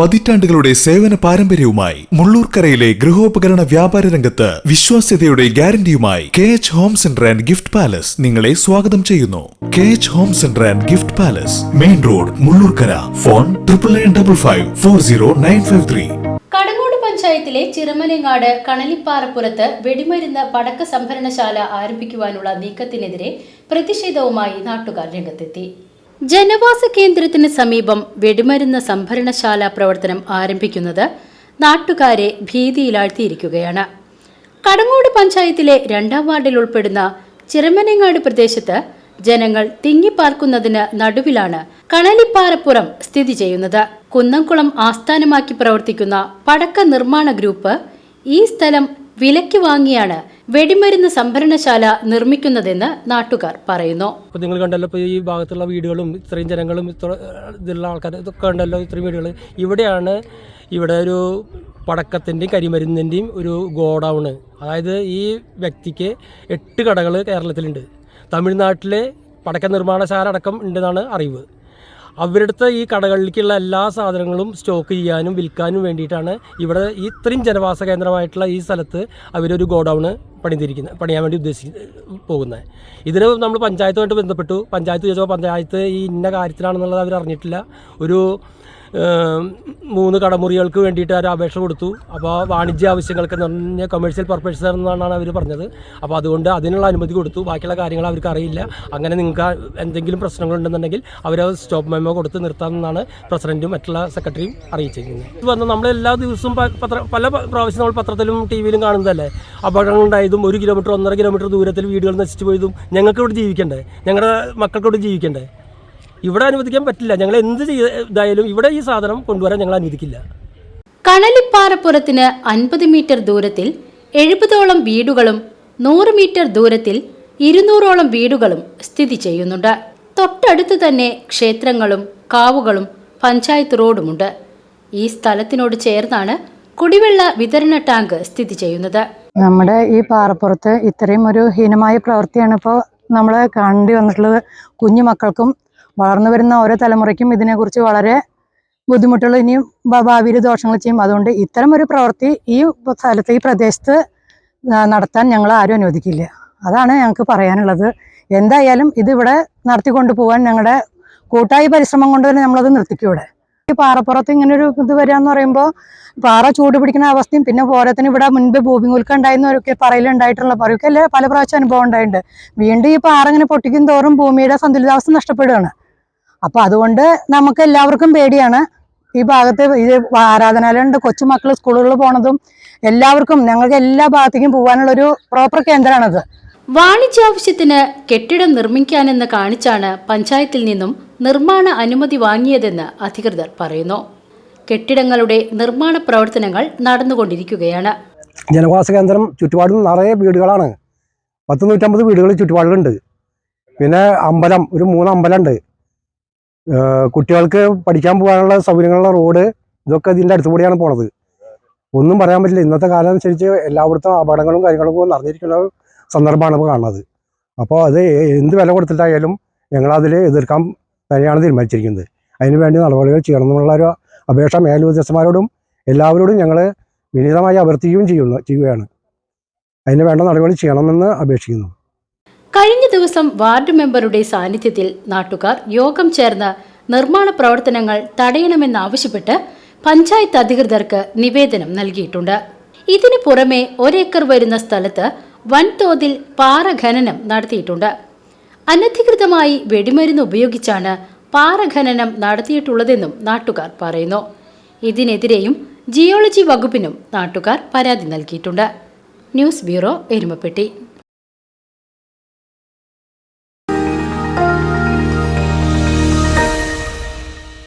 പതിറ്റാണ്ടുകളുടെ സേവന പാരമ്പര്യവുമായി മുള്ളൂർക്കരയിലെ ഗൃഹോപകരണ വ്യാപാര രംഗത്ത് വിശ്വാസ്യതയുടെ ഗ്യാരണ്ടിയുമായി K H home centre and gift palace നിങ്ങളെ സ്വാഗതം ചെയ്യുന്നു. K H home centre and gift palace main road Mullurkara. Phone triple nine double five four zero nine five three. Kadangode പഞ്ചായത്തിലെ ചിറമലങ്ങാട് കണലിപ്പാറപ്പുറത്ത് വെടിമരുന്ന് പടക്ക സംഭരണശാല ആരംഭിക്കുവാനുള്ള നീക്കത്തിനെതിരെ പ്രതിഷേധവുമായി നാട്ടുകാർ രംഗത്തെത്തി. ജനവാസ കേന്ദ്രത്തിന് സമീപം വെടിമരുന്ന് സംഭരണശാല പ്രവർത്തനം ആരംഭിക്കുന്നത് നാട്ടുകാരെ ഭീതിയിലാഴ്ത്തിയിരിക്കുകയാണ്. കടങ്ങോട് പഞ്ചായത്തിലെ രണ്ടാം വാർഡിൽ ഉൾപ്പെടുന്ന ചിറമനങ്ങാട് പ്രദേശത്ത് ജനങ്ങൾ തിങ്ങിപ്പാർക്കുന്നതിന് നടുവിലാണ് കണലിപ്പാറപ്പുറം സ്ഥിതി ചെയ്യുന്നത്. കുന്നംകുളം ആസ്ഥാനമാക്കി പ്രവർത്തിക്കുന്ന പടക്ക നിർമ്മാണ ഗ്രൂപ്പ് ഈ സ്ഥലം വിലയ്ക്ക് വാങ്ങിയാണ് വെടിമരുന്ന് സംഭരണശാല നിർമ്മിക്കുന്നതെന്ന് നാട്ടുകാർ പറയുന്നു. ഇപ്പോൾ നിങ്ങൾ കണ്ടല്ലോ ഇപ്പോൾ ഈ ഭാഗത്തുള്ള വീടുകളും ഇത്രയും ജനങ്ങളും ഇത്ര ഇതിലുള്ള ആൾക്കാർ ഇതൊക്കെ ഉണ്ടല്ലോ ഇത്രയും വീടുകൾ. ഇവിടെയാണ് ഇവിടെ ഒരു പടക്കത്തിന്റെയും കരിമരുന്നിന്റെയും ഒരു ഗോഡൗണ് അതായത് ഈ വ്യക്തിക്ക് എട്ട് കടകൾ കേരളത്തിലുണ്ട്. തമിഴ്നാട്ടിലെ പടക്ക നിർമ്മാണശാല അടക്കം ഉണ്ടെന്നാണ് അറിവ്. അവരുടെ ഈ കടകളിലേക്കുള്ള എല്ലാ സാധനങ്ങളും സ്റ്റോക്ക് ചെയ്യാനും വിൽക്കാനും വേണ്ടിയിട്ടാണ് ഇവിടെ ഇത്രയും ജനവാസ കേന്ദ്രമായിട്ടുള്ള ഈ സ്ഥലത്ത് അവരൊരു ഗോഡൗണ് പണിതിരിക്കുന്നത് പണിയാൻ വേണ്ടി ഉദ്ദേശിക്കുന്ന പോകുന്നത്. ഇതിന് നമ്മൾ പഞ്ചായത്തുമായിട്ട് ബന്ധപ്പെട്ടു. പഞ്ചായത്ത് ചോദിച്ചപ്പോൾ പഞ്ചായത്ത് ഈ ഇന്ന കാര്യത്തിലാണെന്നുള്ളത് അവർ അറിഞ്ഞിട്ടില്ല. ഒരു മൂന്ന് കടമുറികൾക്ക് വേണ്ടിയിട്ട് അവർ അപേക്ഷ കൊടുത്തു. അപ്പോൾ വാണിജ്യ ആവശ്യങ്ങൾക്ക് എന്ന് പറഞ്ഞ കമേഴ്ഷ്യൽ പർപ്പസ് എന്നാണ് അവർ പറഞ്ഞത്. അപ്പോൾ അതുകൊണ്ട് അതിനുള്ള അനുമതി കൊടുത്തു. ബാക്കിയുള്ള കാര്യങ്ങൾ അവർക്ക് അറിയില്ല. അങ്ങനെ നിങ്ങൾക്ക് എന്തെങ്കിലും പ്രശ്നങ്ങളുണ്ടെന്നുണ്ടെങ്കിൽ അവർ സ്റ്റോപ്പ് മെമ്മോ കൊടുത്ത് നിർത്താമെന്നാണ് പ്രസിഡന്റും മറ്റുള്ള സെക്രട്ടറിയും അറിയിച്ചിരിക്കുന്നത്. ഇത് വന്ന് നമ്മൾ എല്ലാ ദിവസവും പത്ര പല പ്രാവശ്യം നമ്മൾ പത്രത്തിലും ടി വിയിലും കാണുന്നതല്ലേ? അപകടങ്ങൾ ഉണ്ടായതും ഒരു കിലോമീറ്റർ ഒന്നര കിലോമീറ്റർ ദൂരത്തിൽ വീടുകൾ നശിച്ചു പോയതും ഞങ്ങൾക്ക് ഇവിടെ ജീവിക്കണ്ടേ? ഞങ്ങളുടെ മക്കൾക്ക് ഇവിടെ ജീവിക്കണ്ടേ? ഇവിടെ അനുവദിക്കാൻ പറ്റില്ല. ഞങ്ങൾ എന്ത് ചെയ്തായാലും ഇവിടെ ഈ സാധനം കൊണ്ടുവരാൻ ഞങ്ങൾ അനുവദിക്കില്ല. കണലിപ്പാറപ്പുറത്തിന് അൻപത് മീറ്റർ ദൂരത്തിൽ എഴുപതോളം വീടുകളും നൂറ് മീറ്റർ ദൂരത്തിൽ ഇരുന്നൂറോളം വീടുകളും സ്ഥിതി ചെയ്യുന്നുണ്ട്. തൊട്ടടുത്ത് തന്നെ ക്ഷേത്രങ്ങളും കാവുകളും പഞ്ചായത്ത് റോഡുമുണ്ട്. ഈ സ്ഥലത്തിനോട് ചേർന്നാണ് കുടിവെള്ള വിതരണ ടാങ്ക് സ്ഥിതി ചെയ്യുന്നത്. നമ്മുടെ ഈ പാറപ്പുറത്ത് ഇത്രയും ഒരു ഹീനമായ പ്രവൃത്തിയാണ് ഇപ്പോൾ നമ്മൾ കണ്ടു വന്നിട്ടുള്ളത്. കുഞ്ഞു മക്കൾക്കും വളർന്നു വരുന്ന ഓരോ തലമുറയ്ക്കും ഇതിനെക്കുറിച്ച് വളരെ ബുദ്ധിമുട്ടുകൾ ഇനിയും ഭാവിയിൽ ദോഷങ്ങൾ ചെയ്യും. അതുകൊണ്ട് ഇത്തരം ഒരു പ്രവൃത്തി ഈ സ്ഥലത്ത് ഈ പ്രദേശത്ത് നടത്താൻ ഞങ്ങൾ ആരും അനുവദിക്കില്ല. അതാണ് ഞങ്ങൾക്ക് പറയാനുള്ളത്. എന്തായാലും ഇതിവിടെ നടത്തിക്കൊണ്ടു പോകാൻ ഞങ്ങളുടെ കൂട്ടായ പരിശ്രമം കൊണ്ട് തന്നെ നമ്മളത് നിർത്തിക്കും ഇവിടെ. പാറപ്പുറത്ത് ഇങ്ങനെ ഒരു ഇത് വരിക എന്ന് പറയുമ്പോൾ പാറ ചൂട് പിടിക്കുന്ന അവസ്ഥയും പിന്നെ പോരാത്തിന് ഇവിടെ മുൻപ് ഭൂമി കുലുക്കം ഉണ്ടായിരുന്നവരൊക്കെ പറയലുണ്ടായിട്ടുള്ള പറയൊക്കെ അല്ലെ പല പ്രാവശ്യം അനുഭവം ഉണ്ടായിട്ടുണ്ട്. വീണ്ടും ഈ പാറ ഇങ്ങനെ പൊട്ടിക്കും തോറും ഭൂമിയുടെ സന്തുലിതാവസ്ഥ നഷ്ടപ്പെടുകയാണ്. അപ്പൊ അതുകൊണ്ട് നമുക്ക് എല്ലാവർക്കും പേടിയാണ്. ഈ ഭാഗത്ത് ഇത് ആരാധനാലയമുണ്ട് കൊച്ചുമക്കൾ സ്കൂളുകളിൽ പോണതും എല്ലാവർക്കും ഞങ്ങൾക്ക് എല്ലാ ഭാഗത്തേക്കും പോകാനുള്ള ഒരു പ്രോപ്പർ കേന്ദ്രമാണത്. വാണിജ്യാവശ്യത്തിന് കെട്ടിടം നിർമ്മിക്കാനെന്ന് കാണിച്ചാണ് പഞ്ചായത്തിൽ നിന്നും നിർമ്മാണ അനുമതി വാങ്ങിയതെന്ന് അധികൃതർ പറയുന്നു. കെട്ടിടങ്ങളുടെ നിർമ്മാണ പ്രവർത്തനങ്ങൾ നടന്നുകൊണ്ടിരിക്കുകയാണ്. ജനവാസ കേന്ദ്രം ചുറ്റുപാടും നിറയെ വീടുകളാണ്. പത്ത് നൂറ്റമ്പത് വീടുകൾ ചുറ്റുപാടിലുണ്ട് പിന്നെ അമ്പലം ഒരു മൂന്ന് അമ്പലമുണ്ട്. കുട്ടികൾക്ക് പഠിക്കാൻ പോകാനുള്ള സൗകര്യങ്ങളുള്ള റോഡ് ഇതൊക്കെ ഇതിന്റെ അടുത്ത് കൂടിയാണ് പോണത്. ഒന്നും പറയാൻ പറ്റില്ല. ഇന്നത്തെ കാലം അനുസരിച്ച് എല്ലായിടത്തും അപകടങ്ങളും കാര്യങ്ങളും നടന്നിരിക്കുന്ന സന്ദർഭമാണ് ഇപ്പോൾ കാണുന്നത്. അപ്പോൾ അത് എന്ത് വില കൊടുത്തിട്ടായാലും ഞങ്ങളതിൽ എതിർക്കാൻ തന്നെയാണ് തീരുമാനിച്ചിരിക്കുന്നത്. അതിന് വേണ്ടി നടപടികൾ ചെയ്യണം എന്നുള്ള ഒരു അപേക്ഷ മേലുദ്യോഗസ്ഥന്മാരോടും എല്ലാവരോടും ഞങ്ങൾ വിനീതമായി അഭ്യർത്ഥിക്കുകയും ചെയ്യുന്നു ചെയ്യുകയാണ്. അതിന് വേണ്ട നടപടി ചെയ്യണമെന്ന് അപേക്ഷിക്കുന്നു. കഴിഞ്ഞ ദിവസം വാർഡ് മെമ്പറുടെ സാന്നിധ്യത്തിൽ നാട്ടുകാർ യോഗം ചേർന്ന് നിർമ്മാണ പ്രവർത്തനങ്ങൾ തടയണമെന്നാവശ്യപ്പെട്ട് പഞ്ചായത്ത് അധികൃതർക്ക് നിവേദനം നൽകിയിട്ടുണ്ട്. ഇതിനു പുറമെ ഒരേക്കർ വരുന്ന സ്ഥലത്ത് വൻതോതിൽ പാറ ഖനനം നടത്തിയിട്ടുണ്ട്. അനധികൃതമായി വെടിമരുന്ന് ഉപയോഗിച്ചാണ് പാറ ഖനനം നടത്തിയിട്ടുള്ളതെന്നും നാട്ടുകാർ പറയുന്നു. ഇതിനെതിരെയും ജിയോളജി വകുപ്പിനും നാട്ടുകാർ പരാതി നൽകിയിട്ടുണ്ട്. News bureau Erumapetty.